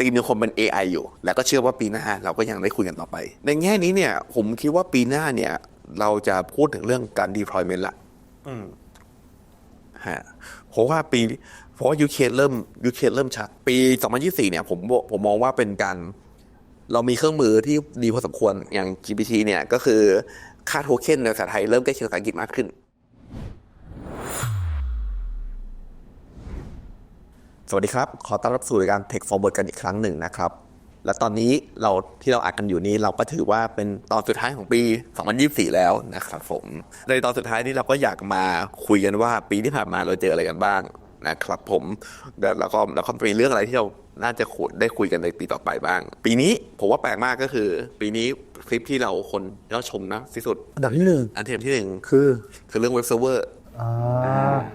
ทีมยังคงเป็น AI อยู่ แล้วก็เชื่อว่าปีหน้าเราก็ยังได้คุยกันต่อไป ในแง่นี้เนี่ยผมคิดว่าปีหน้าเนี่ยเราจะพูดถึงเรื่องการ deployment ละอืมฮะเพราะว่าปีเพราะว่ายูเคเริ่มยูเคเริ่มชัด ปี 2024 เนี่ยผมบอกผมมองว่าเป็นการ เรามีเครื่องมือที่ดีพอสมควรอย่าง GPT เนี่ยก็คือค่าโทเค็นในภาษาไทยเริ่มใกล้เคียงภาษาอังกฤษมากขึ้น สวัสดีครับ ขอต้อนรับสู่รายการ Tech Forward กันอีกครั้งหนึ่งนะครับ และตอนนี้เราที่เราอัดกันอยู่นี้เราก็ถือว่าเป็นตอนสุดท้ายของปี 2024 แล้วนะครับผม ในตอนสุดท้ายนี้เราก็อยากมาคุยกันว่าปีที่ผ่านมาเราเจออะไรกันบ้างนะครับผมแล้วแล้วก็แล้วก็มีเรื่องอะไรที่เราน่าจะคุยได้คุยกันในปีต่อไปบ้าง ปีนี้ผมว่าแปลกมากก็คือ ปีนี้คลิปที่เราคนยอดชมนะที่สุดอันดับที่หนึ่งอันที่ที่หนึ่งคือคือเรื่องเว็บเซิร์ฟเวอร์อ่า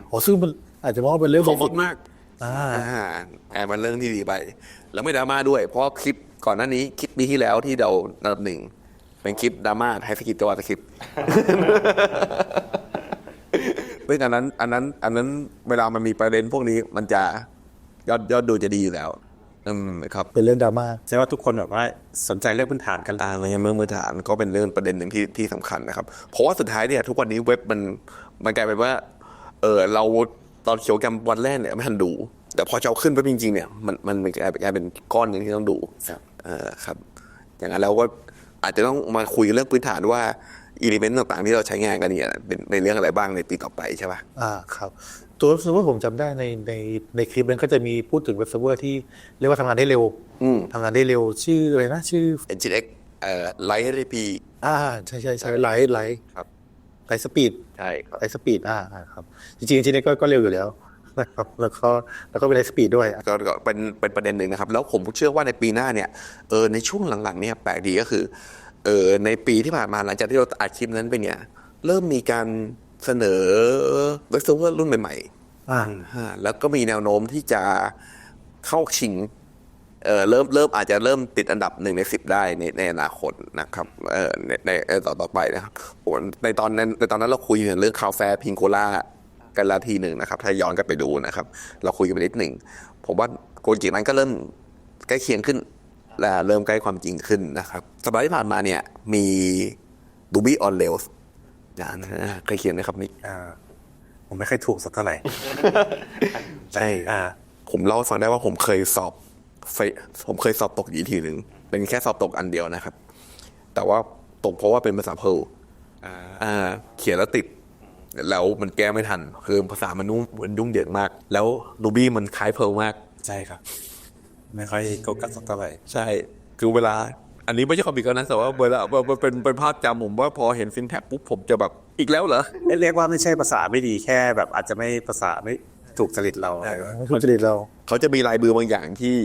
โหซึ่งมันอาจจะมองว่าเป็นเรื่องขอบคุณมาก อ่าอ่าแอบมันเรื่องที่ดีไป แล้วไม่ดราม่าด้วย เพราะคลิปก่อนหน้านี้คลิปปีที่แล้วที่เราอันดับหนึ่งเป็นคลิปดราม่าไทยสกิปตัวสคริปต์เรื่องอันนั้นอันนั้น อันนั้นเวลามันมีประเด็นพวกนี้มันจะยอดยอดดูจะดีอยู่แล้ว อืมครับเป็นเรื่องดราม่าแสดงว่าทุกคนแบบว่าสนใจเรื่องพื้นฐานกันตามในเมืองมือฐานก็เป็นเรื่องประเด็นหนึ่งที่ที่สำคัญนะครับ เพราะว่าสุดท้ายเนี่ยทุกวันนี้เว็บมันมันกลายเป็นว่า เออเรา ตอนเขียวแกรมวันแรกเนี่ยไม่ทันดู แต่พอจะเอาขึ้นไปจริงๆเนี่ยมันมันกลายเป็นกลายเป็นก้อนหนึ่งที่ต้องดูเออครับ อย่างนั้นเราก็อาจจะต้องมาคุยเรื่องพื้นฐานว่าอิเลเมนต์ต่างๆ ที่เราใช้งานกันเนี่ยเป็นในเรื่องอะไรบ้างในปีต่อไปใช่ปะอ่าครับ ตัวเว็บเซิร์ฟเวอร์ผมจำได้ในในในคลิปนั้นก็จะมีพูดถึงเว็บเซิร์ฟเวอร์ที่เรียกว่าทำงานได้เร็วอืมทำงานได้เร็วชื่ออะไรนะชื่อ NGX เอ่อไลท์ HTTP อ่าใช่ใช่ใช่ไลท์ไลท์ครับ ไลท์สปีดใช่ครับไลท์สปีดอ่าอ่าครับ จริงๆจริงๆก็ก็เร็วอยู่แล้วนะครับแล้วก็แล้วก็เป็นไลท์สปีดด้วยก็ก็เป็นเป็นประเด็นหนึ่งนะครับ แล้วผมเชื่อว่าในปีหน้าเนี่ยเออในช่วงหลังๆเนี่ยแปลกดีก็คือเออในปีที่ผ่านมาหลังจากที่เราอัดคลิปนั้นไปเนี่ย เริ่มมีการเสนอเว็บเซิร์ฟเวอร์รุ่นใหม่ๆอ่าอ่าแล้วก็มีแนวโน้มที่จะเข้าชิง เออเริ่มเริ่มอาจจะเริ่มติดอันดับหนึ่งในสิบได้ในในอนาคตนะครับเออในในในต่อต่อไปนะครับโอ้ในตอนนั้นในตอนนั้นเราคุยถึงเรื่องคาวแฟพิงโกล่ากันละทีหนึ่งนะครับ ถ้าย้อนกลับไปดูนะครับ เราคุยกันไปนิดหนึ่งผมว่าโกนจินั้นก็เริ่มใกล้เคียงขึ้นและเริ่มใกล้ความจริงขึ้นนะครับสัปดาห์ที่ผ่านมาเนี่ยมี Ruby on Rails อย่างนั้นนะใกล้เคียงนะครับมิกอ่าผมไม่ค่อยถูกสักเท่าไหร่ใช่อ่าผมเล่าให้ฟังได้ว่าผมเคยสอบไฟ ผมเคยสอบตกอยู่ทีหนึ่งเป็นแค่สอบตกอันเดียวนะครับ แต่ว่าตกเพราะว่าเป็นภาษาเพลอ่าเขียนแล้วติด แล้วมันแก้ไม่ทัน คือภาษามันนุ่มมันยุ่งเหยิงมาก แล้วรูบี้มันคล้ายเพลมาก ใช่ครับ ไม่ค่อยโกกัสสักเท่าไหร่ใช่ คือเวลา อันนี้ไม่ใช่ความผิดเขานะแต่ว่าเวลามันเป็นเป็นภาพจำผมว่าพอเห็นซินแท็กปุ๊บผมจะแบบอีกแล้วเหรอเรียกว่าไม่ใช่ภาษาไม่ดีแค่แบบอาจจะไม่ภาษาไม่ถูกจริตเราไม่ควรจะดีเรา เขาจะมีลายมือบางอย่างที่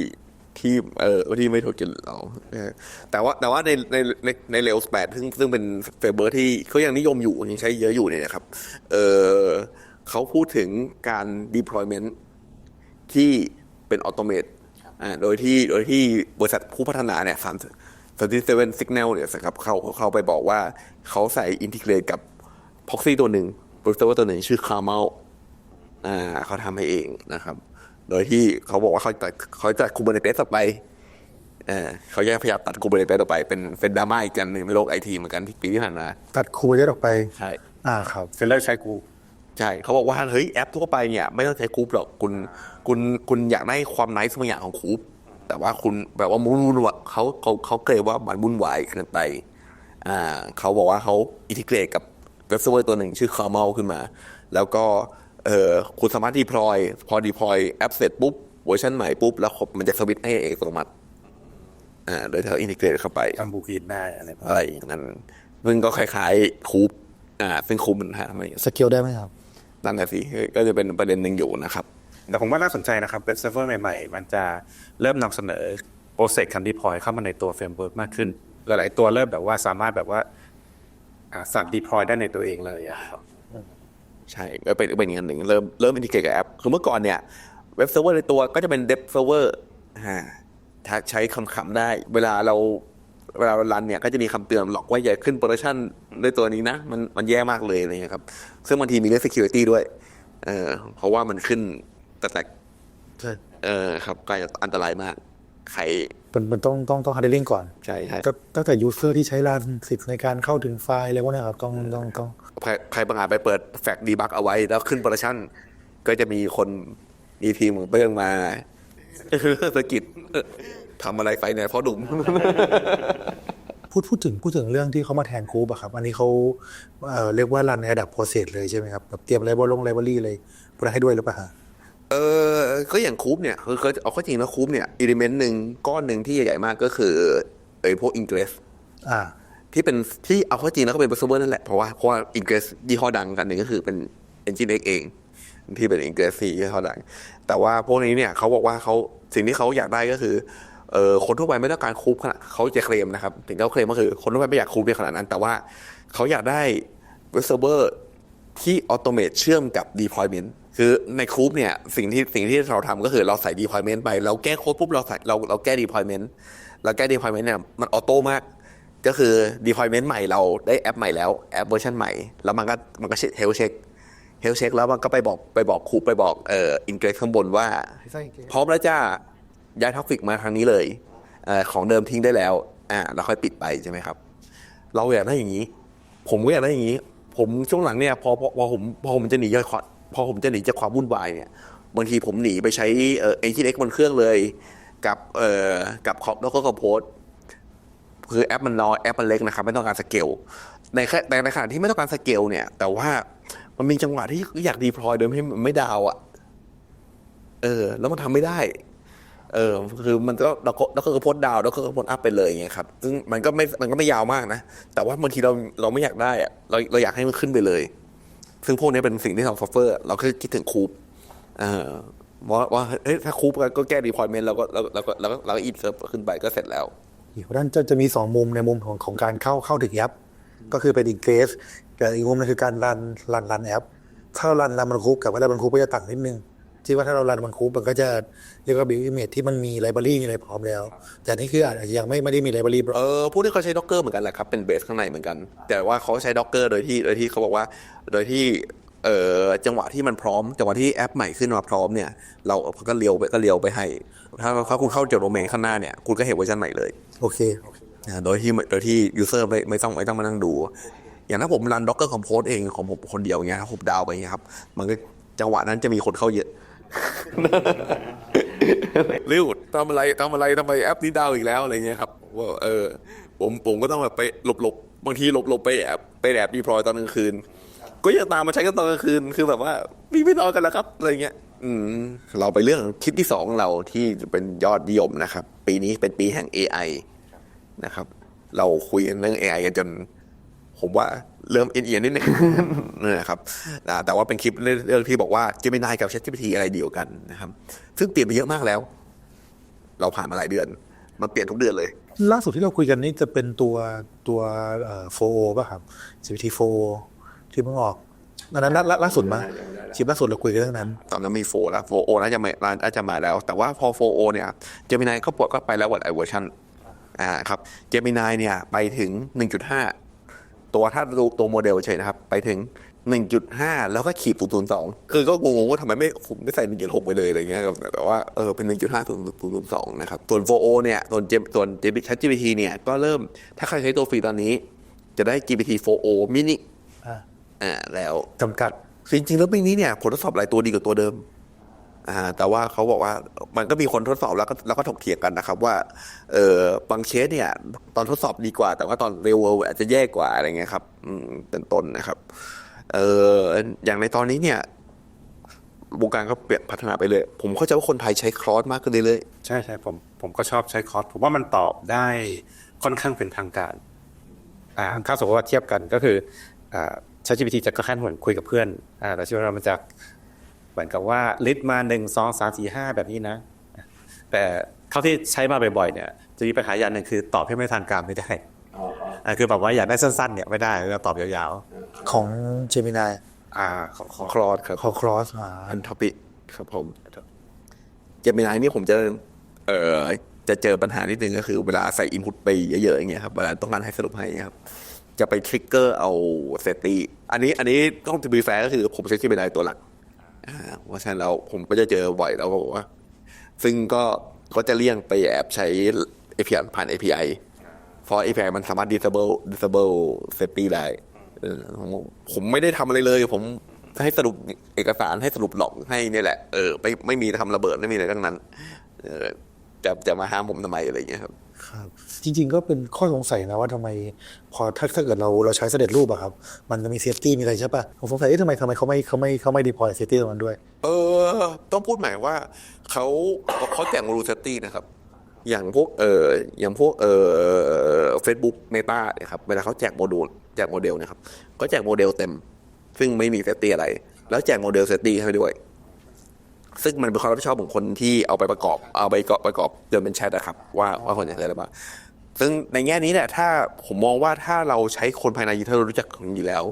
ที่เออที่ไม่ถูกจริตเราเออแต่ว่าแต่ว่าในในในในเรลสแปดซึ่งซึ่งเป็นเฟเบอร์ที่เขายังนิยมอยู่ยังใช้เยอะอยู่เนี่ยนะครับ เออเขาพูดถึงการ deployment ที่เป็นออโตเมตอ่าโดยที่โดยที่บริษัทผู้พัฒนาเนี่ยสามสามเซเว่นสิกแนลเนี่ยนะครับเขาเขาไปบอกว่าเขาใส่อินทิเกรตกับพ็อกซี่ตัวหนึ่งโปรเซสเวอร์ตัวหนึ่งชื่อคาร์เมลอ่าเขาทำให้เองนะครับ โดยที่เขาบอกว่าเขาจะเขาจะคูเบอร์เนเตสออกไปเออเขาแยกพยายามตัดคูเบอร์เนเตสออกไปเป็นเป็นดราม่าอีกกันหนึ่งในโลกไอทีเหมือนกันที่ปีที่ผ่านมา ตัดคูเยอะออกไปใช่อ่าครับเฟลเลอร์ใช้กูใช่เขาบอกว่าเฮ้ยแอปทั่วไปเนี่ยไม่ต้องใช้คูปหรอกคุณคุณคุณอยากได้ความไนท์บางอย่างของคูปแต่ว่าคุณแบบว่ามุ่นวุ่นวะเขาเขาเขาเกรงว่ามันวุ่นวายเกินไปอ่าเขาบอกว่าเขาอินทิเกรตกับเว็บเซิร์ฟเวอร์ตัวหนึ่งชื่อ c a r m e l ขึ้นมา แล้วก็ เออคุณสามารถดีพลอย พอดีพลอยแอปเสร็จปุ๊บเวอร์ชันใหม่ปุ๊บ แล้วมันจะสวิตช์ให้เองอัตโนมัติอ่าโดยเธออินทิเกรตเข้าไปทำบูกินได้อะไรประมาณอะไรอย่างนั้นซึ่งก็คล้ายๆคูปอ่าซึ่งคูปมันทำอะไรอย่างเงี้ยสเกลได้ไหมครับนั่นแหละสิก็จะเป็นประเด็นหนึ่งอยู่นะครับ แต่ผมว่าน่าสนใจนะครับเว็บเซิร์ฟเวอร์ใหม่ๆ มันจะเริ่มนำเสนอโปรเซสการดีพอยเข้ามาในตัวเฟรมเวิร์กมากขึ้น หลายๆตัวเริ่มแบบว่าสามารถแบบว่าอ่าสั่งดีพอยได้ในตัวเองเลยอะครับ ใช่ก็เป็นเป็นอย่างหนึ่งเริ่มเริ่มอินทิเกรตกับแอป คือเมื่อก่อนเนี่ยเว็บเซิร์ฟเวอร์ในตัวก็จะเป็นเดบเซิร์ฟเวอร์อ่าถ้าใช้คำๆได้ เวลาเราเวลาเรารันเนี่ยก็จะมีคำเตือนหลอกว่าอย่าขึ้นโปรดักชันด้วยตัวนี้นะ มันมันแย่มากเลยอะไรเงี้ยครับ ซึ่งบางทีมีเรื่อง security ด้วยเออเพราะว่ามันขึ้นแต่แต่ใช่เออครับก็จะอันตรายมาก ใครมันมันต้องต้องต้อง handling ก่อน ใช่ใช่ก็ตั้งแต่ user ที่ใช้รันสิทธิ์ในการเข้าถึงไฟล์อะไรพวกเนี้ยครับต้องต้องต้อง ใครใครบางอาจไปเปิดแฟกดีบักเอาไว้ แล้วขึ้นโปรดักชั่น ก็จะมีคนมีทีมของเปิ้งมาสะกิดทำอะไรไปเนี่ยเพราะดุมพูดพูดถึงพูดถึงเรื่องที่เขามาแทนคูปอะครับ อันนี้เขาเอ่อเรียกว่ารันในระดับ process เลยใช่ไหมครับแบบเตรียมไลบรารีไลบรารีเลยพวกนั้นให้ด้วยหรือเปล่าฮะเออก็อย่างคูปเนี่ยคือคือเอาเข้อจริงนะคูปเนี่ยอิเลเมนต์หนึ่งก้อนหนึ่งที่ใหญ่ๆมากก็คือไอ้พวกอิงเกรสอ่า ที่เป็นที่เอาเข้อจริงแล้วก็เป็น b บ s เ e อร์นั่นแหละเพราะว่าเพราะว่าอิงเกรสยี่ห้อดังกันหนึ่งก็คือเป็น Engine X เอง ที่เป็นอิงเกรสสี่ยี่ห้อดัง แต่ว่าพวกนี้เนี่ยเขาบอกว่าเขาสิ่งที่เขาอยากได้ก็คือเออคนทั่วไปไม่ต้องการคูปขนาดเขาจะเคลมนะครับถึงเขาเคลมก็คือคนทั่วไปไม่อยากคูปในขนาดนั้น แต่ว่าเขาอยากได้ w e b server ที่ออโตเมตเชื่อมกับ deployment คือในคูปเนี่ยสิ่งที่สิ่งที่เราทำก็คือเราใส่ deployment ไป เราแก้โค้ดปุ๊บเราใส่เราเราแก้ deployment เราแก้ deployment เนี่ยมันออโต้มาก ก็คือ deployment ใหม่เราได้แอปใหม่แล้วแอปเวอร์ชันใหม่ แล้วมันก็มันก็เฮลเช็คเฮลเช็คแล้วมันก็ไปบอกไปบอกคูปไปบอกเอ่ออินเกรสข้างบนว่า พร้อมแล้วจ้าย้ายท็อฟิกมาทางนี้เลยเออของเดิมทิ้งได้แล้วอ่าเราค่อยปิดไปใช่ไหมครับ เราอยากได้อย่างนี้ ผมก็อยากได้อย่างนี้ ผมช่วงหลังเนี่ยพอพอพอผมพอผมจะหนีจากความพอผมจะหนีจากความวุ่นวายเนี่ยบางทีผมหนีไปใช้เอ่อ NGX บนเครื่องเลย กับเอ่อกับคอมแล้วก็คอมโพส คือแอปมันน้อยแอปมันเล็กนะครับไม่ต้องการสเกลในแต่ในขณะที่ไม่ต้องการสเกลเนี่ย แต่ว่ามันมีจังหวะที่อยากดีพลอยโดยไม่ไม่ดาวอะ เออ แล้วมันทำไม่ได้ เออ คือมันก็เราก็เราก็โพสดาวน์แล้วก็โพสอัพไปเลยอย่างเงี้ยครับซึ่งมันก็ไม่มันก็ไม่ยาวมากนะ แต่ว่าบางทีเราเราไม่อยากได้อะเราเราอยากให้มันขึ้นไปเลย ซึ่งพวกนี้เป็นสิ่งที่เราซัฟเฟอร์เราแค่คิดถึงคูปเออว่าว่าเฮ้ยถ้าคูปก็แก้ดีพอยเมนต์เราก็เราก็เราก็เราก็อินเซิร์ฟขึ้นไปก็เสร็จแล้ว เพราะฉะนั้นจะจะมีสองมุมในมุมของของการเข้าเข้าถึงแอป ก็คือเป็นอินเกรสแต่อีกมุมนึงคือการรันรันรันแอป ถ้าเรารันรันมันคูปกับว่ารันมันคูปก็จะต่างนิดนึงที่ว่าถ้าเรารันมันคูปมันก็จะเรียกว่าบิวอิมเมจที่มันมีไลบรารีมีอะไรพร้อมแล้ว แต่นี่คืออาจจะยังไม่ไม่ได้มีไลบรารีเออพวกนี้เขาใช้ Docker เหมือนกันแหละครับเป็นเบสข้างในเหมือนกัน แต่ว่าเขาใช้ Docker โดยที่โดยที่เขาบอกว่าโดยที่เออจังหวะที่มันพร้อมจังหวะที่แอปใหม่ขึ้นมาพร้อมเนี่ย เราก็เลี้ยวไปก็เลี้ยวไปให้ ถ้าถ้าคุณเข้าเจอโดเมนข้างหน้าเนี่ยคุณก็เห็นเวอร์ชันใหม่เลยโอเคอ่าโดยที่โดยที่ยูเซอร์ไม่ไม่ต้องไม่ต้องมานั่งดู อย่างถ้าผมรัน Docker Compose เองของผมคนเดียวเงี้ยผมดาวไปเงี้ยครับ มันก็จังหวะนั้นจะมีคนเข้าเยอะริ้วทำอะไรทำอะไรทำไมแอปนี้ดาวอีกแล้วอะไรเงี้ยครับว่าเออผมผมก็ต้องแบบไปหลบหลบบางทีหลบหลบไปแอบไปแอบดีพลอยตอนกลางคืน ก็ยังตามมาใช้กันตอนกลางคืนคือแบบว่ามีไม่นอนกันแล้วครับอะไรเงี้ย อืมเราไปเรื่องคลิปที่สองของเราที่เป็นยอดนิยมนะครับ ปีนี้เป็นปีแห่ง AI นะครับ เราคุยเรื่อง AI กันจน ผมว่าเริ่มเอียนๆนิดนึง นะครับแต่ว่าเป็นคลิปเรื่องที่บอกว่า Gemini กับ ChatGPT อะไรเดียวกันนะครับ ซึ่งเปลี่ยนไปเยอะมากแล้ว เราผ่านมาหลายเดือน มันเปลี่ยนทุกเดือนเลย ล่าสุดที่เราคุยกันนี่จะเป็นตัวตัวเอ่อป่ะครับ GPT 4ที่เพิ่งออก อันนั้นล่าล่าล่าสุดมาชิปล่าสุดเราคุยกันเรื่องนั้น ตอนนั้นมีโฟแล้วโฟโอน่าจะมาน่าจะมาแล้ว แต่ว่าพอโฟโอเนี่ยเจมินายก็ปลดก็ไปแล้วหมดไอเวอร์ชันอ่าครับเจมินายเนี่ยไปถึง 1.5 ตัวถ้าดูตัวโมเดลเฉยนะครับ ไปถึง 1.5 แล้วก็ขีด002 คือก็งงๆว่าทำไมไม่ผมไม่ใส่ 1.6 ไปเลยอะไรเงี้ยครับแต่ว่าเออเป็น 1.5 002 นะครับ ส่วน 4O เนี่ยส่วนเจส่วน ChatGPT เนี่ยก็เริ่มถ้าใครใช้ตัวฟรีตอนนี้ จะได้ GPT 4O mini อ่าอ่าแล้วจำกัดคือจริงๆแล้วปีนี้เนี่ยผลทดสอบหลายตัวดีกว่าตัวเดิมอ่าแต่ว่าเขาบอกว่ามันก็มีคนทดสอบแล้วก็แล้วก็ถกเถียงกันนะครับ ว่าเออบางเคสเนี่ย ตอนทดสอบดีกว่า แต่ว่าตอนเร l เว r อาจจะแย่กว่าอะไรเงี้ยครับ อืมเป็นต้นนะครับ เอออย่างในตอนนี้เนี่ยวงการก็เปลี่ยนพัฒนาไปเลย ผมเข้าใจว่าคนไทยใช้คลอสมากขึ้นเรื่อยใช่ใช่ผมผมก็ชอบใช้คอร์สผมว่ามันตอบได้ค่อนข้างเป็นทางการอ่าถ้าสมมติว่าเทียบกันก็คืออ่า ChatGPT จะก็แค่เหมือนคุยกับเพื่อนอ่าแต่ชีวิตเรามันจะเหมือนกับว่าลิสต์มาหนึ่งสองสามสี่ห้าแบบนี้นะ แต่เท่าที่ใช้มาบ่อยๆเนี่ยจะมีปัญหาอย่างหนึ่งคือตอบให้ไม่ทางการไม่ได้อ่าคือแบบว่าอยากได้สั้นๆเนี่ยไม่ได้เราตอบยาวของ Gemini ๆอ่าขอขอๆคลอสครับของ Cross อ่าอันท็อปิกครับผมเจมินายนี่ผมจะเอ่อจะเจอปัญหานิดนึงก็คือเวลาใส่อินพุตไปเยอะๆอย่างเงี้ยครับเวลาต้องการให้สรุปให้ครับ จะไปทริกเกอร์เอาเซตตี้อันนี้อันนี้ต้องจะมีแฟร์ก็คือผมใช้เจมินายตัวหลักอ่าเพราะฉะนั้นแล้วผมก็จะเจอบ่อยแล้วก็บอกว่า ซึ่งก็ก็จะเลี่ยงไปแอบใช้ API ผ่าน API เพราะ API มันสามารถ disable disable safety ได้ผมไม่ได้ทำอะไรเลย ผมให้สรุปเอกสารให้สรุปหลอกให้เนี่ยแหละเออไม่ไม่มีทำระเบิดไม่มีอะไรทั้งนั้นออจะจะมาห้ามผมทำไมอะไรอย่างเงี้ยครับ ครับ จริง ๆ ก็เป็นข้อสงสัยนะว่าทำไม พอถ้าถ้าเกิดเราเราใช้เสด็จรูปอะครับ มันจะมีเซฟตี้มีอะไรใช่ปะผมสงสัยเอ๊ะทำไมทำไมเขาไม่เขาไม่เขาไม่ดีพอยเซฟตี้ตรงนั้นด้วย เออ ต้องพูดหมายว่าเขาเขาแจกโมดูลเซตตี้นะครับอย่างพวกเอออย่างพวกเออเฟซบุ๊กเมตาเนี่ยครับเวลาเขาแจกโมดูลแจกโมเดลเนะครับก็แจกโมเดลเต็ม ซึ่งไม่มีเซตตี้อะไร แล้วแจกโมเดลเซตตี้ให้ด้วย ซึ่งมันเป็นความรับผิดชอบของคนที่เอาไปประกอบเอาไปประกอบประกอบจนเป็นแชทนะครับ ว่าว่าคนอยากได้อะไรบ้างซึ่งในแง่นี้เนี่ยถ้าผมมองว่าถ้าเราใช้คนภายในที่เรารู้จักกันอยู่แล้ว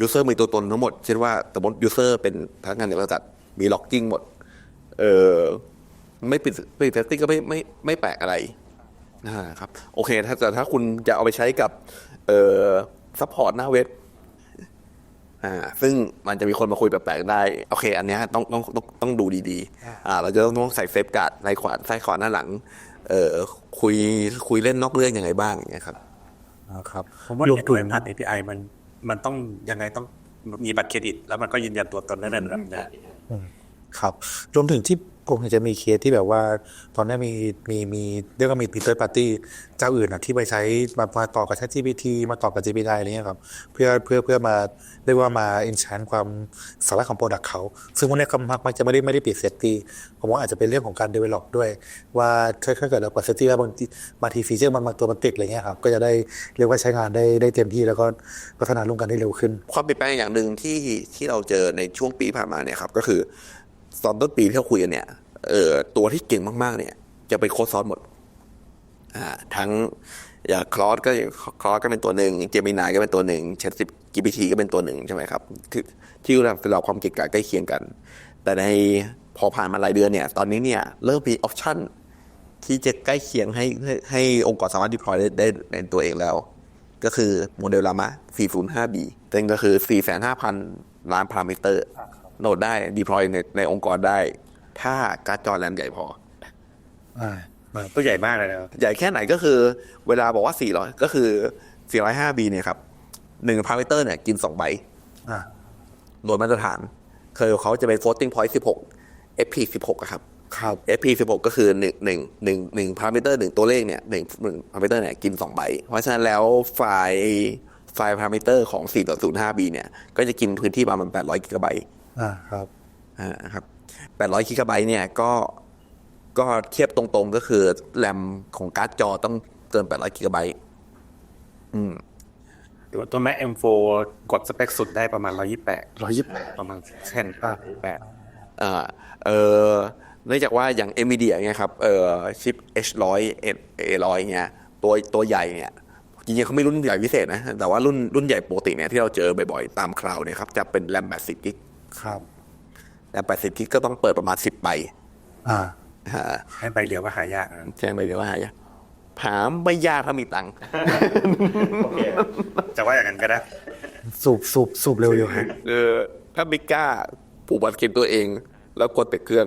ยูเซอร์มีตัวตนทั้งหมด เช่นว่าสมมติยูเซอร์เป็นพนักงานในบริษัทมีล็อกกิ้งหมดเออไม่ปิดไม่ปิดเซตติ้งก็ไม่ไม่ไม่แปลกอะไรนะครับโอเค ถ้าแต่ถ้าคุณจะเอาไปใช้กับเอ่อซัพพอร์ตหน้าเว็บ อ่าซึ่งมันจะมีคนมาคุยแปลกๆได้ โอเค อันเนี้ยต้องต้องต้องต้องดูดีๆอ่าเราจะต้องต้องใส่เซฟการ์ดในขวานใส่ขวานหน้าหลัง เอ่อคุยคุยเล่นนอกเรื่องยังไงบ้างอย่างเงี้ยครับนะครับผมว่ารวมถึงผ่าน API มันมันต้องยังไงต้องมีบัตรเครดิต แล้วมันก็ยืนยันตัวตนได้ในระดับหนึงครับ รวมถึงที่ ผมเห็นจะมีเคสที่แบบว่า ตอนนี้มีมีมีเรียกว่ามีปีเตอร์ปาร์ตี้เจ้าอื่นอะที่ไปใช้มามาต่อกับ ChatGPT มาต่อกับ GPT อะไรเงี้ยครับเพื่อเพื่อเพื่อมาเรียกว่ามา enhance ความสารถของโปรดักต์เขา ซึ่งพวกนี้ยก็มักมักจะไม่ได้ไม่ได้ปิดเซฟตี้ผมว่าอาจจะเป็นเรื่องของการ develop ด้วย ว่าถ้าเกิดเราเปิดเซฟตี้แล้วบางทีบางทีฟีเจอร์มันบางตัวมันติดอะไรเงี้ยครับก็จะได้เรียกว่าใช้งานได้ได้เต็มที่แล้วก็พัฒนาร่วมกันได้เร็วขึ้น ความเปลี่ยนแปลงอย่างหนึ่งที่ที่เราเจอในช่วงปีผ่านมาเนี่ยครับก็คือ ตอนต้นปีที่เราคุยกันเนี่ยเออตัวที่เก่งมากๆ เนี่ย จะเป็นโค้ดซอสหมด อ่า ทั้งอย่างคลอสก็คลอสก็เป็นตัวหนึ่งเจมินายก็เป็นตัวหนึ่งเชดสิบ GPT ก็เป็นตัวหนึ่งใช่ไหมครับ คือที่เราเราความเก่งกาจใกล้เคียงกัน แต่ในพอผ่านมาหลายเดือนเนี่ย ตอนนี้เนี่ย เริ่มมีออปชั่นที่จะใกล้เคียงให้ให้องค์กรสามารถ deploy ได้ได้ในตัวเองแล้ว ก็คือโมเดลลามะ 405B ซึ่งก็คือ 4 5 0 0 0 ล้านพารามิเตอร์ โหลดได้ deploy ในในองค์กรได้ ถ้าการ์ดจอแรมใหญ่พออ่าตัวใหญ่มากเลยนะใหญ่แค่ไหนก็คือ เวลาบอกว่า 400 ก็คือ 405B เนี่ยครับหนึ่งพารามิเตอร์เนี่ยกิน 2 ใบอ่าโดยมาตรฐาน เคยเขาจะเป็น floating point 16 FP 16อะครับครับ FP 16ก็คือหนึ่งหนึ่งหนึ่งหนึ่งพารามิเตอร์หนึ่งตัวเลขเนี่ยหนึ่งหนึ่งพารามิเตอร์เนี่ยกินสองใบ เพราะฉะนั้นแล้วไฟล์ไฟล์พารามิเตอร์ของ 4.05B เนี่ย ก็จะกินพื้นที่ประมาณ800กิกะไบต์ อ่าครับอ่าครับ800กิกะไบต์เนี่ยก็ก็เทียบตรงๆก็คือแรมของการ์ดจอต้องเกิน800กิกะไบต์ตัวตัว Mac M4 กดสเปคสุดได้ประมาณ128 128ประมาณเช่นแปดอ่าเออเนื่องจากว่าอย่าง NVIDIA เนี่ยครับเออชิป H100 A100 เนี่ยตัวตัวใหญ่เนี่ยจริงๆเขาไม่รุ่นใหญ่พิเศษนะ แต่ว่ารุ่นรุ่นใหญ่ปกติเนี่ยที่เราเจอบ่อยๆ ตามคลาวด์เนี่ยครับจะเป็นแรม 80 กิก ครับแรม80กิกก็ต้องเปิดประมาณ10ใบอ่าฮะให้ใบเดียวก็หายากนะแจ้งไปเดี๋ยวว่าหายากหาไม่ยากถ้ามีตังค์จะว่าอย่างนั้นก็ได้สูบสูบสูบเร็วอยู่ฮะเออถ้าไม่กล้าผูกบัตรเครดิตตัวเอง แล้วกดติดเครื่อง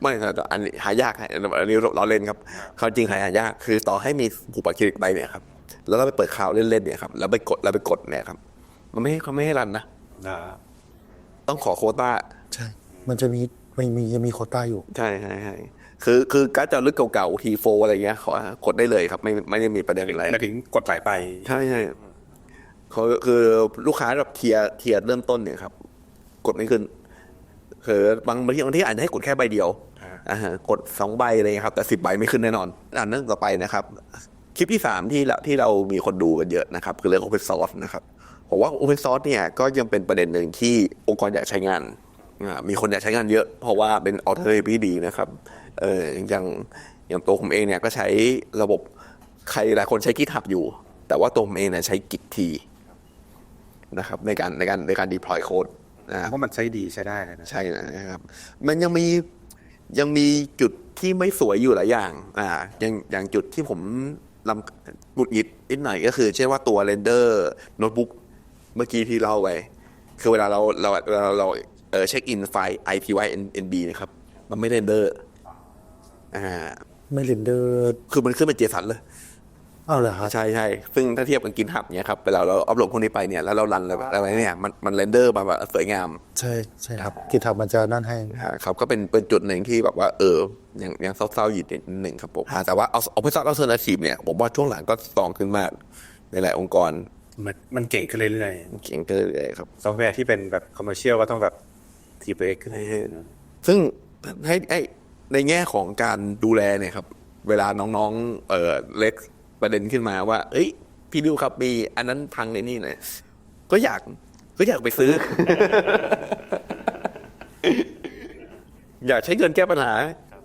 ไม่ครับอันนี้หายากฮะอันนี้เราเล่นครับความจริงหายาก คือต่อให้มีผูกบัตรเครดิตไปเนี่ยครับแล้วเราไปเปิดข่าวเล่นๆเนี่ยครับแล้วไปกดแล้วไปกดเนี่ยครับ มันไม่ให้เขาไม่ให้รันนะนะ ต้องขอโควต้า ใช่ มันจะมีมันมีจะมีโควต้าอยู่ ใช่ใช่ใช่คือคือการ์ดจอลึกเก่าๆทีโฟอะไรเงี้ยขอกดได้เลยครับ ไม่ไม่ได้มีประเด็นอะไรหมายถึงกดหลายใบใช่ใช่เขาคือลูกค้าแบบเทียร์เทียร์เริ่มต้นเนี่ยครับ กดไม่ขึ้นคือบางบางทีบางที่อาจจะให้กดแค่ใบเดียวอ่าอ่าฮะกดสองใบอะไรเลยครับ แต่สิบใบไม่ขึ้นแน่นอนอันนั้นต่อไปนะครับ คลิปที่สามที่เราที่เรามีคนดูกันเยอะนะครับ คือเรื่อง Open Source นะครับ ผมว่า Open Source เนี่ยก็ยังเป็นประเด็นหนึ่งที่องค์กรอยากใช้งานอ่ามีคนอยากใช้งานเยอะ เพราะว่าเป็น alternative ที่ดีนะครับ เอออย่างอย่างตัวผมเองเนี่ยก็ใช้ระบบใครหลายคนใช้ GitHub อยู่ แต่ว่าตัวผมเองเนี่ยใช้ Git T นะครับในการในการในการ deploy code นะเพราะมันใช้ดีใช้ได้เลยนะใช่นะครับ มันยังมียังมีจุดที่ไม่สวยอยู่หลายอย่าง อ่า อย่างอย่างจุดที่ผมลำหงุดหงิดนิดหน่อยก็คือ เช่นว่าตัวเรนเดอร์โน้ตบุ๊ก เมื่อกี้ที่เล่าไปคือเวลาเราเราเราเราเออเช็คอินไฟล์ IPY NB นะครับ มันไม่เรนเดอร์อ่าไม่เรนเดอร์คือมันขึ้นเป็นเจสันเลยอ้าวเหรอครับใช่ใช่ซึ่งถ้าเทียบกับกินหับเนี่ยครับเวลาเราอัพโหลดพวกนี้ไปเนี่ยแล้วเรารันอะไรอะไรเนี่ยมันมันเรนเดอร์มาแบบสวยงาม ใช่ใช่ครับกิทับมันจะนั่นให้ครับก็เป็นเป็นจุดหนึ่งที่แบบว่าเออยังยังเศร้าๆอยู่นิดหนึ่งครับผมแต่ว่าเอาเอาไปซักเอาเซอร์นาทีฟเนี่ยผมว่าช่วงหลังก็สตรองขึ้นมากในหลายองค์กร มันมันเก่งขึ้นเรื่อยเก่งขึ้นเลยๆครับๆซอฟต์แวร์ที่เป็นแบบคอมเมอร์เชียลก็ต้องแบบทีเอ็กขึ้นเรื่อยๆซึ่งให้ไอ้ในแง่ของการดูแลเนี่ยครับ เวลาน้องๆเออเล็กประเด็นขึ้นมาว่า เอ้ย พี่ดิวครับมีอันนั้นพังในนี่หน่อยก็อยากก็อยากไปซื้อ อยากใช้เงินแก้ปัญหา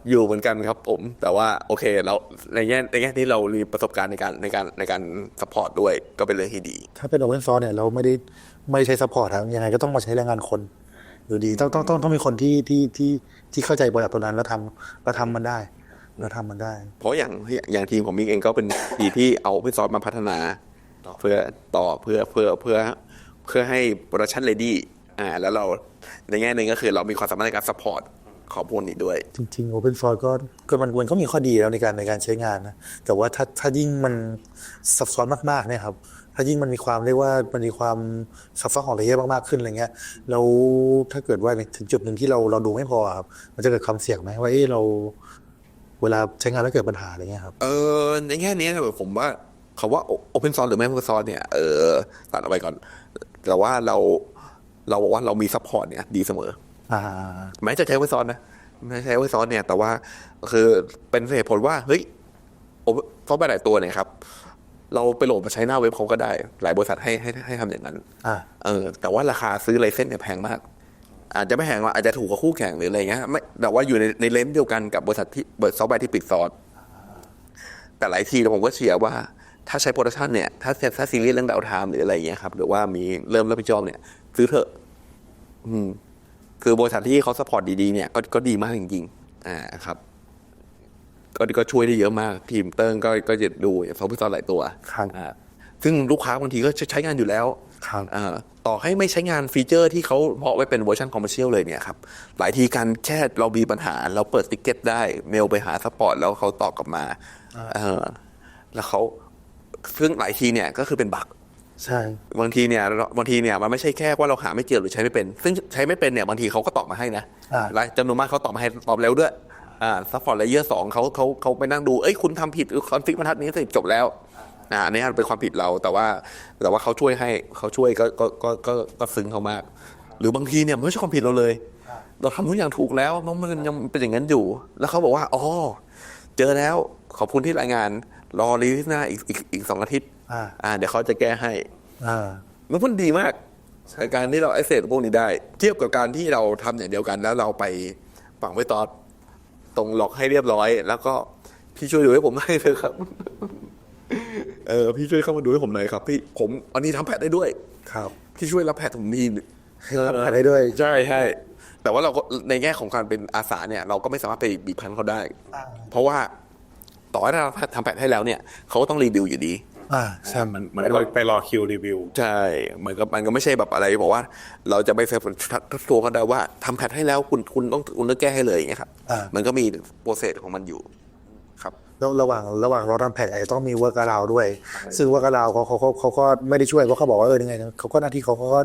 อยู่เหมือนกันครับผม แต่ว่าโอเคเราในแง่ในแง่ที่เรามีประสบการณ์ในการในการในการสปอร์ตด้วยก็เป็นเรื่องที่ดี ถ้าเป็น Open Source เนี่ยเราไม่ได้ไม่ได้ใช้ซัพพอร์ตครับยังไงก็ต้องมาใช้แรงงานคนอยู่ดีต้องต้องต้องต้องมีคนที่ที่ที่ที่เข้าใจบริษัทตัวนั้นแล้วทำแล้วทำมันได้แล้วทำมันได้ เพราะอย่างอย่างทีมของมิกเองก็เป็นทีมที่เอาพิซอสมาพัฒนาเพื่อต่อเพื่อเพื่อเพื่อเพื่อให้โปรดักชันเลดี้อ่าแล้วเราในแง่หนึ่งก็คือเรามีความสามารถในการซัพพอร์ต ของพวกนี้ด้วย จริงๆ Open Source ก็ก็มันมันก็มีข้อดีแล้วในการในการใช้งานนะ แต่ว่าถ้าถ้ายิ่งมันซับซ้อนมากๆเนี่ยครับถ้ายิ่งมันมีความเรียกว่ามันมีความซับซ้อนของเลเยอร์มากๆขึ้นอะไรเงี้ยแล้วถ้าเกิดว่าถึงจุดหนึ่งที่เราเราดูไม่พอครับมันจะเกิดความเสี่ยงไหมว่าเอ้เรา เวลาใช้งานแล้วเกิดปัญหาอะไรเงี้ยครับเออในแง่นี้นะผมว่าคาว่าโอเพนซอร์หรือไม่โอเพนซอร์เนี่ยเออตัดเอาไปก่อน แต่ว่าเราเราบอกว่าเรามีซัพพอร์ตเนี่ยดีเสมออ่า แม้จะใช้ไว้ซ้อนนะไม่ใช้ไว้ซ้อนเนี่ย แต่ว่าคือเป็นเหตุผลว่าเฮ้ยโอซอฟต์แวร์หลายตัวเนี่ยครับ เราไปโหลดมาใช้หน้าเว็บเขาก็ได้ หลายบริษัทให้ให้ให้ทำอย่างนั้นอ่าเออ แต่ว่าราคาซื้อไลเซนส์เนี่ยแพงมาก อาจจะไม่แพงว่าอาจจะถูกกว่าคู่แข่งหรืออะไรเงี้ยไม่แต่ว่าอยู่ในในเลนส์เดียวกันกับบริษัทที่เปิดซอฟต์แวร์ที่ปิดซอสแต่หลายทีผมก็เชียร์ว่าถ้าใช้โปรดักชันเนี่ย ถ้าถ้าซีรีส์เรื่องดาวไทม์หรืออะไรเงี้ยครับ หรือว่ามีเริ่มรับผิดชอบเนี่ย ซื้อเถอะ อืม คือบริษัทที่เขาสปอร์ตดีๆเนี่ยก็ก็ดีมากจริงๆอ่าครับก็ก็ช่วยได้เยอะมากทีมเติ้งก็ก็จะดูซอฟต์แวร์หลายตัวครับอ่าซึ่งลูกค้าบางทีก็ใช้งานอยู่แล้วครับอ่าต่อให้ไม่ใช้งานฟีเจอร์ที่เขาเพาะไว้เป็นเวอร์ชันคอมเมอร์เชียลเลยเนี่ยครับหลายทีการแค่เรามีปัญหา เราเปิดติ๊กเก็ตได้เมลไปหาซัพพอร์ตแล้วเขาตอบกลับมาเออแล้วเขาซึ่งหลายทีเนี่ยก็คือเป็นบั๊ก ใช่ บางทีเนี่ยเราบางทีเนี่ยมันไม่ใช่แค่ว่าเราหาไม่เจอหรือใช้ไม่เป็น ซึ่งใช้ไม่เป็นเนี่ยบางทีเขาก็ตอบมาให้นะอ่าหลายจำนวนมากเขาตอบมาให้ตอบเร็วด้วยอ่าซัพพอร์ตเลเยอร์สองเขาเขาเขาไปนั่งดูเอ้ยคุณทำผิดคอนฟิกบรรทัดนี้เสร็จจบแล้วอ่าอันนี้เป็นความผิดเราแต่ว่าแต่ว่าเขาช่วยให้เขาช่วยก็ก็ก็ก็ก็ซึ้งเขามาก หรือบางทีเนี่ยมันไม่ใช่ความผิดเราเลย เราทำทุกอย่างถูกแล้วน้องมันยังเป็นอย่างนั้นอยู่ แล้วเขาบอกว่าอ๋อ เจอแล้วขอบคุณที่รายงานรอรีลิสหน้าอีกอีกอีกสองอาทิตย์ อ่าอ่าเดี๋ยวเขาจะแก้ให้อ่ามันมันดีมากการที่เราไอเซตพวกนี้ได้ เทียบกับการที่เราทำอย่างเดียวกันแล้วเราไปฝังไว้ตอนตรงล็อกให้เรียบร้อย แล้วก็พี่ช่วยดูให้ผมหน่อยเถอะครับเออพี่ช่วยเข้ามาดูให้ผมหน่อยครับ พี่ผมอันนี้ทำแพทได้ด้วย ครับ พี่ช่วยรับแพทผมทีให้เรารับผ่านได้ด้วยใช่ใช่แต่ว่าเราก็ในแง่ของการเป็นอาสาเนี่ย เราก็ไม่สามารถไปบีบคั้นเขาได้ เพราะว่าต่อให้เราทำแพทให้แล้วเนี่ยเขาก็ต้องรีวิวอยู่ดี อ่าใช่มันเหมือนเราไปรอคิวรีวิว ใช่เหมือนกับมันก็ไม่ใช่แบบอะไรบอกว่า เราจะไปเซฟทักตัวกันได้ว่าทำแพทให้แล้วคุณคุณต้องคุณต้องแก้ให้เลยอย่างเงี้ยครับอ่ามันก็มีโปรเซสของมันอยู่ครับแล้วระหว่างระหว่างเราทำแผนอาจจะต้องมีเวิร์กอาราวด้วย ซึ่งเวิร์กอาราวเขาเขาเขาเขาก็ไม่ได้ช่วยเพราะเขาบอกว่าเออยังไงนะเขาก็หน้าที่เขาเขาก็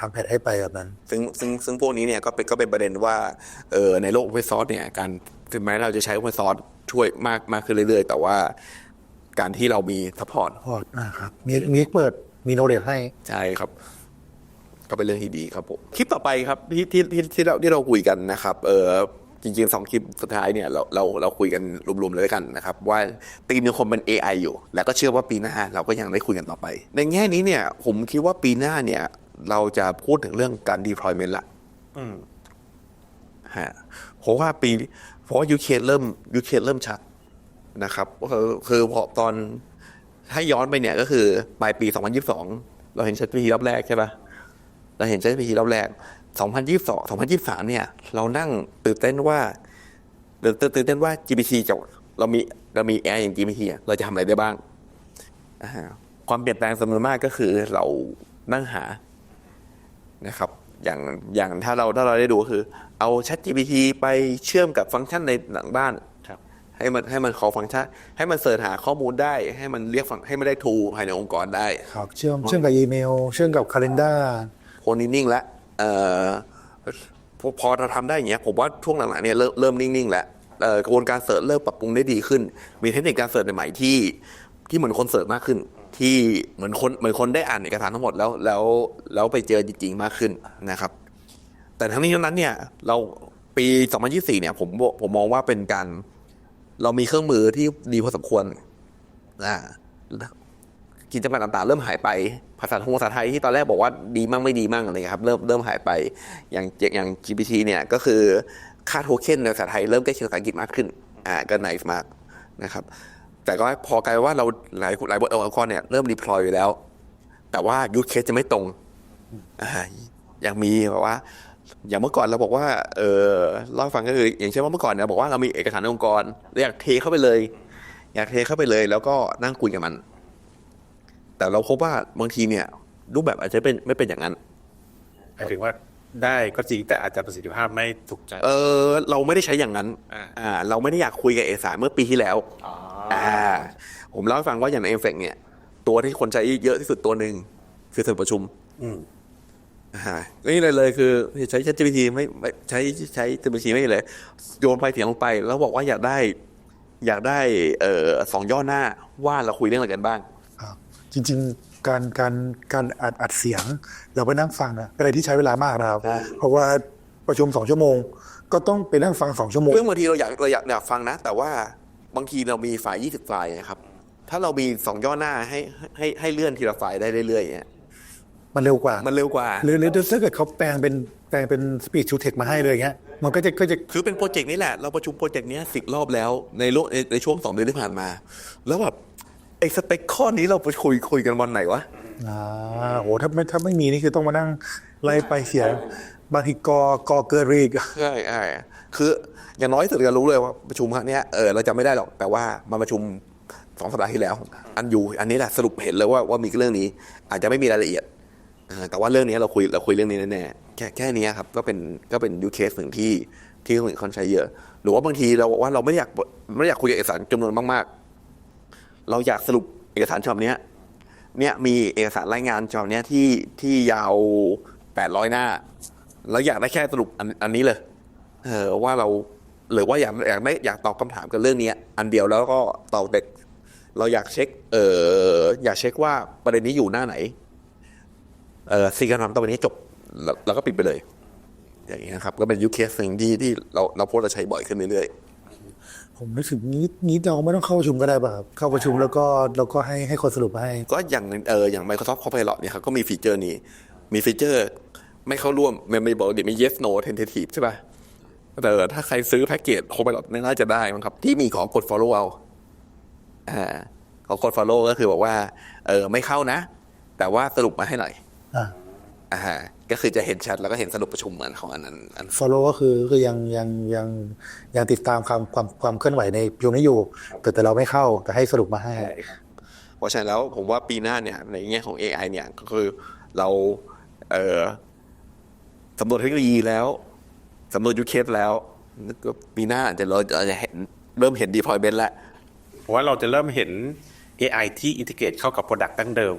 ทำแผนให้ไปแบบนั้น ซึ่งซึ่งซึ่งพวกนี้เนี่ยก็เป็นก็เป็นประเด็นว่าเออในโลก open source เนี่ยการถึงแม้เราจะใช้ open source ช่วยมากมากขึ้นเรื่อยๆ แต่ว่า การที่เรามี support พอร์ตอ่าครับมีมีเปิดมีโนเลดให้ ใช่ครับ ก็เป็นเรื่องที่ดีครับผมคลิปต่อไปครับที่ที่ที่ที่เราที่เราคุยกันนะครับ เออจริงๆสองคลิปสุดท้ายเนี่ยเราเราเราคุยกันรวมๆเลยแล้วกันนะครับ ว่าตีมยังคงเป็น AI อยู่ แล้วก็เชื่อว่าปีหน้าเราก็ยังได้คุยกันต่อไป ในแง่นี้เนี่ย ผมคิดว่าปีหน้าเนี่ย เราจะพูดถึงเรื่องการ deployment ละอืมฮะเพราะว่าปีเพราะว่ายูเคเริ่มยูเคเริ่มชัด นะครับคือคือพอตอนถ้าย้อนไปเนี่ยก็คือปลายปี 2022 เราเห็น ChatGPT รอบแรกใช่ปะเราเห็น ChatGPT รอบแรก 2022 2023 เนี่ย เรานั่งตื่นเต้นว่าตื่นตื่นตื่นเต้นว่า GPT จะเรามีเรามี AI อย่าง GPT เราจะทำอะไรได้บ้าง ความเปลี่ยนแปลงสำคัญมากก็คือเรานั่งหานะครับ อย่างอย่างถ้าเราถ้าเราได้ดูคือ เอา Chat GPT ไปเชื่อมกับฟังก์ชันในหลังบ้าน ให้มันให้มันคอฟังก์ชันให้มันเสิร์ชหาข้อมูลได้ ให้มันเรียกฟังให้มันได้ทูภายในองค์กรได้ครับเชื่อมเชื่อมกับอีเมล เชื่อมกับคาล endar โคนนิ่งๆแล้วเอ่อพอพอเราทำได้อย่างเงี้ยผมว่าช่วงหลังๆเนี่ยเริ่มเริ่มนิ่งๆแล้วเอ่อกระบวนการเสิร์ชเริ่มปรับปรุงได้ดีขึ้น มีเทคนิคการเสิร์ชใหม่ๆที่ที่เหมือนคนเสิร์ชมากขึ้น ที่เหมือนคนเหมือนคนได้อ่านเอกสารทั้งหมดแล้วแล้วแล้วไปเจอจริงๆมากขึ้นนะครับ แต่ทั้งนี้ทั้งนั้นเนี่ยเราปี 2024 เนี่ยผมผมมองว่าเป็นการ เรามีเครื่องมือที่ดีพอสมควรอ่ากิจกรรมต่างๆ เริ่มหายไป ภาษาทงภาษาไทยที่ตอนแรกบอกว่าดีมั่งไม่ดีมั่งอะไรครับ เริ่มเริ่มหายไป อย่างอย่าง GPT เนี่ยก็คือค่าโทเค็นในภาษาไทยเริ่มใกล้เคียงภาษาอังกฤษมากขึ้น อ่าก็ไนส์มากนะครับ แต่ก็พอกลายว่าเราหลายหลายบทองค์กรเนี่ยเริ่มรีพลอยไปแล้ว แต่ว่ายูเคสจะไม่ตรง อ่าย่างมีแบบว่า อย่างเมื่อก่อนเราบอกว่า เออเล่าให้ฟังก็คืออย่างเช่นว่าเมื่อก่อนเนี่ยบอกว่าเรามีเอกสารในองค์กรเราอยากเทเข้าไปเลย อยากเทเข้าไปเลย แล้วก็นั่งคุยกับมัน แต่เราพบว่าบางทีเนี่ย รูปแบบอาจจะเป็นไม่เป็นอย่างนั้นหมายถึงว่าได้ก็จริงแต่อาจจะประสิทธิภาพไม่ถูกใจ เออ เราไม่ได้ใช้อย่างนั้น อ่าอ่าเราไม่ได้อยากคุยกับเอกสารเมื่อปีที่แล้วอ่า ผมเล่าให้ฟังว่าอย่างในเอฟเฟกเนี่ย ตัวที่คนใช้เยอะที่สุดตัวหนึ่งคือสมุดประชุม อืมอ่า นี่เลยเลยคือใช้ ChatGPT ไม่ไม่ใช้ใช้ GPT ไม่เลยโยนไฟล์เสียงลงไป แล้วบอกว่าอยากได้ อยากได้เอ่อสองย่อหน้าว่าเราคุยเรื่องอะไรกันบ้างครับจริง ๆ การการการอัดอัดเสียงเราไปนั่งฟังนะเป็นอะไรที่ใช้เวลามากนะครับใช่เพราะว่าประชุมสองชั่วโมง ก็ต้องไปนั่งฟังสองชั่วโมงเรื่องบางทีเราอยากเราอยากอยากฟังนะ แต่ว่าบางทีเรามีไฟล์20ไฟล์นะครับ ถ้าเรามีสองย่อหน้าให้ให้ให้เลื่อนทีละไฟล์ได้เรื่อยๆเนี่ย มันเร็วกว่า มันเร็วกว่า หรือหรือถ้าเกิดเขาแปลงเป็นแปลงเป็นสปีดชูเทคมาให้เลยอย่างเงี้ย มันก็จะก็จะคือเป็นโปรเจกต์นี้แหละ เราประชุมโปรเจกต์เนี้สิบรอบแล้วในโลกในในช่วงสองเดือนที่ผ่านมา แล้วแบบไอ้สเปคข้อนี้เราไปคุยคุยกันวันไหนวะอ่าโหถ้าไม่ถ้าไม่มีนี่คือต้องมานั่งไล่ไปเสียงบางทีกอกอเกินรีกใช่ใช่คืออย่างน้อยที่สุดเรารู้เลยว่าประชุมครั้งเนี้ยเออเราจะไม่ได้หรอกแต่ว่ามาประชุมสองสัปดาห์ที่แล้ว อันอยู่อันนี้แหละสรุปเห็นเลยว่าว่ามีเรื่องนี้ อาจจะไม่มีรายละเอียดเออ แต่ว่าเรื่องนี้เราคุยเราคุยเรื่องนี้แน่ๆแค่แค่นี้ครับก็เป็นก็เป็นยูเคสหนึ่งที่ที่คนอื่นเขาใช้เยอะ หรือว่าบางทีเราบอกว่าเราไม่ได้อยากไม่ได้อยากคุยกับเอกสารจำนวนมากๆ เราอยากสรุปเอกสารฉบับนี้เนี่ยมีเอกสารรายงานฉบับนี้ที่ที่ยาวแปดร้อยหน้าแล้วอยากได้แค่สรุปอันอันนี้เลยเออว่าเราหรือว่าอยากอยากได้อยากตอบคำถามกันเรื่องนี้อันเดียวแล้วก็ตอบเด็ก เราอยากเช็คเอออยากเช็คว่าประเด็นนี้อยู่หน้าไหน เออซีกันทำตอนนี้จบแล้วเราก็ปิดไปเลย อย่างเงี้ยครับ ก็เป็นยูเคสหนึ่งที่ที่เราเราโพสต์เราใช้บ่อยขึ้นเรื่อยๆ ผมนึกถึงนี้นี้เราไม่ต้องเข้าประชุมก็ได้ป่ะครับ เข้าประชุมแล้วก็แล้วก็ให้ให้คนสรุปมาให้ ก็อย่างเอออย่าง Microsoft Copilot เนี่ยครับก็มีฟีเจอร์นี้ มีฟีเจอร์ไม่เข้าร่วมมันไม่บอกเดี๋ยวมี yes no tentative ใช่ป่ะแต่ถ้าใครซื้อแพ็กเกจ Copilot เนี่ยน่าจะได้มั้งครับ ที่มีของกด follow เอาอ่าของกด follow ก็คือบอกว่าเออไม่เข้านะ แต่ว่าสรุปมาให้หน่อย อ่าอ่าก็คือจะเห็นแชทแล้วก็เห็นสรุปประชุมเหมือนของอันนั้นอัน follow ก็คือคือยังยังยังยังติดตามความความความเคลื่อนไหวในประชุมนี้อยู่แต่แต่เราไม่เข้าแต่ให้สรุปมาให้ เพราะฉะนั้นแล้วผมว่าปีหน้าเนี่ยในแง่ของ AI เนี่ยก็คือเราเอ่อสำรวจเทคโนโลยีแล้วสำรวจยูเคสแล้วก็ปีหน้าอาจจะเราจะเห็นเริ่มเห็น deployment แล้วเพราะว่าเราจะเริ่มเห็น AI ที่อินทิเกรตเข้ากับ Product ดั้งเดิม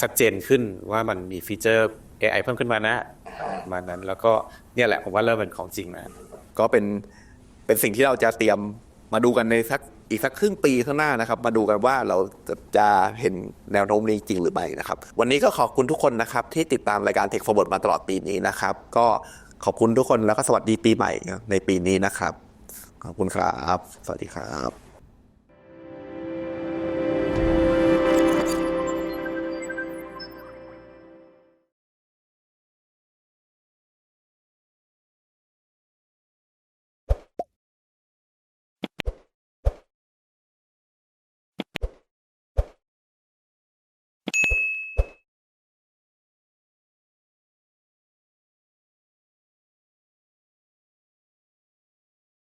ชัดเจนขึ้นว่ามันมีฟีเจอร์ AI เพิ่มขึ้นมานะมานั้นแล้วก็เนี่ยแหละผมว่าเริ่มเป็นของจริงนะก็เป็นเป็นสิ่งที่เราจะเตรียมมาดูกันในสักอีกสักครึ่งปีข้างหน้านะครับ มาดูกันว่าเราจะจะเห็นแนวโน้มนี้จริงหรือไม่นะครับ วันนี้ก็ขอบคุณทุกคนนะครับ ที่ติดตามรายการ Tech Forward มาตลอดปีนี้นะครับ ก็ขอบคุณทุกคนแล้วก็สวัสดีปีใหม่ในปีนี้นะครับ ขอบคุณครับ สวัสดีครับ